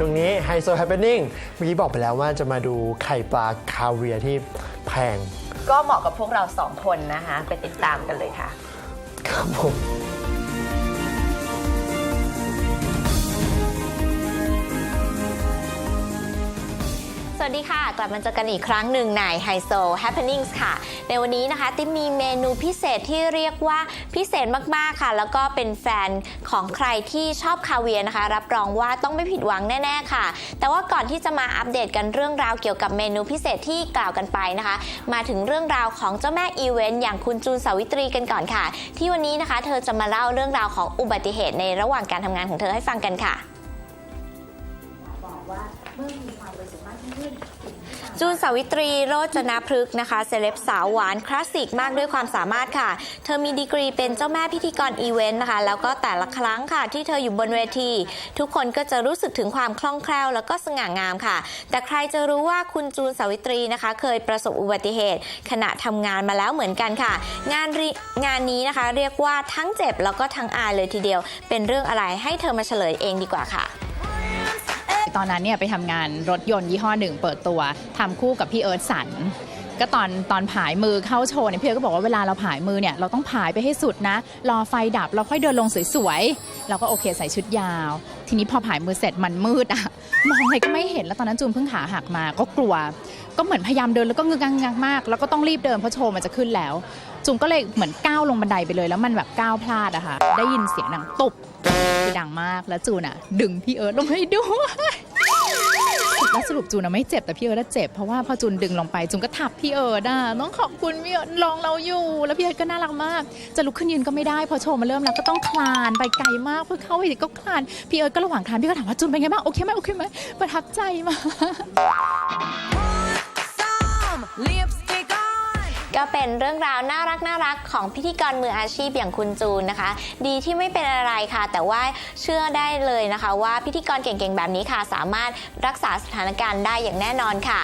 ช่วงนี้ไฮโซแฮป p ป n นิ่งเมื่อกี้บอกไปแล้วว่าจะมาดูไข่ปลาคาเวียร์ที่แพง ก็เหมาะกับพวกเราสองคนนะคะ ไปติดตามกันเลยค่ะ ครับผม วัสดีค่ะ กลับมาเจอกันอีกครั้งหนึ่งใน h i s o Happenings ค่ะ ในวันนี้นะคะติ๊มมีเมนูพิเศษที่เรียกว่าพิเศษมากๆค่ะ แล้วก็เป็นแฟนของใครที่ชอบคาเวียนะคะ รับรองว่าต้องไม่ผิดหวังแน่ ๆ ค่ะ แต่ว่าก่อนที่จะมาอัปเดตกันเรื่องราวเกี่ยวกับเมนูพิเศษที่กล่าวกันไปนะคะ มาถึงเรื่องราวของเจ้าแม่อีเวนต์อย่างคุณจูนสาวิตรีกันก่อนค่ะ ที่วันนี้นะคะ เธอจะมาเล่าเรื่องราวของอุบัติเหตุในระหว่างการทำงานของเธอให้ฟังกันค่ะ จูนสาวิตรีโรจนพฤกษ์นะคะเซเลบสาวหวานคลาสสิกมากด้วยความสามารถค่ะ เธอมีดีกรีเป็นเจ้าแม่พิธีกรอีเวนต์นะคะ แล้วก็แต่ละครั้งค่ะ ที่เธออยู่บนเวที ทุกคนก็จะรู้สึกถึงความคล่องแคล่วแล้วก็สง่างามค่ะ แต่ใครจะรู้ว่าคุณจูนสาวิตรีนะคะ เคยประสบอุบัติเหตุ ขณะทำงานมาแล้วเหมือนกันค่ะ งานงานนี้นะคะ เรียกว่าทั้งเจ็บแล้วก็ทั้งอายเลยทีเดียว เป็นเรื่องอะไรให้เธอมาเฉลยเองดีกว่าค่ะ ตอนนั้นเนี่ยไปทำงานรถยนต์ยี่ห้อหนึ่งเปิดตัวทำคู่กับพี่เอิร์ธสัน ก็ตอนตอนผายมือเข้าโชว์เนี่ยพี่เอก็บอกว่าเวลาเราผายมือเนี่ยเราต้องผายไปให้สุดนะ รอไฟดับเราค่อยเดินลงสวยๆเราก็โอเคใส่ชุดยาว ทีนี้พอผายมือเสร็จมันมืดอะมองอะไรก็ไม่เห็นแล้วตอนนั้นจูนเพิ่งขาหักมาก็กลัว ก็เหมือนพยายามเดินแล้วก็งึกงักงักมาก แล้วก็ต้องรีบเดินเพราะโชว์มันจะขึ้นแล้วจูนก็เลยเหมือนก้าวลงบันไดไปเลยแล้วมันแบบก้าวพลาดอะค่ะ ได้ยินเสียงดังตุบคือดังมากแล้วจูนอะดึงพี่เอิร์ธลงให้ด้วย แล้วสรุปจูนอะไม่เจ็บแต่พี่เอิร์ธอะเจ็บเพราะว่าพอจูนดึงลงไปจูนก็ทับพี่เอิร์ธอะต้องขอบคุณพี่เอิร์ธลองเราอยู่ แล้วพี่เอิร์ธก็น่ารักมาก จะลุกขึ้นยืนก็ไม่ได้พอโชว์มาเริ่มแล้วก็ต้องคลานไปไกลมากเพื่อเข้าไปก็คลานพี่เอิร์ธก็ระหว่างคลานพี่ก็ถามว่าจูนเป็นไงบ้างโอเคไหมโอเคไหมประทับใจมาก ก็เป็นเรื่องราวน่ารักน่ารักของพิธีกรมืออาชีพอย่างคุณจูนนะคะ ดีที่ไม่เป็นอะไรค่ะ แต่ว่าเชื่อได้เลยนะคะ ว่าพิธีกรเก่งๆแบบนี้ค่ะ สามารถรักษาสถานการณ์ได้อย่างแน่นอนค่ะ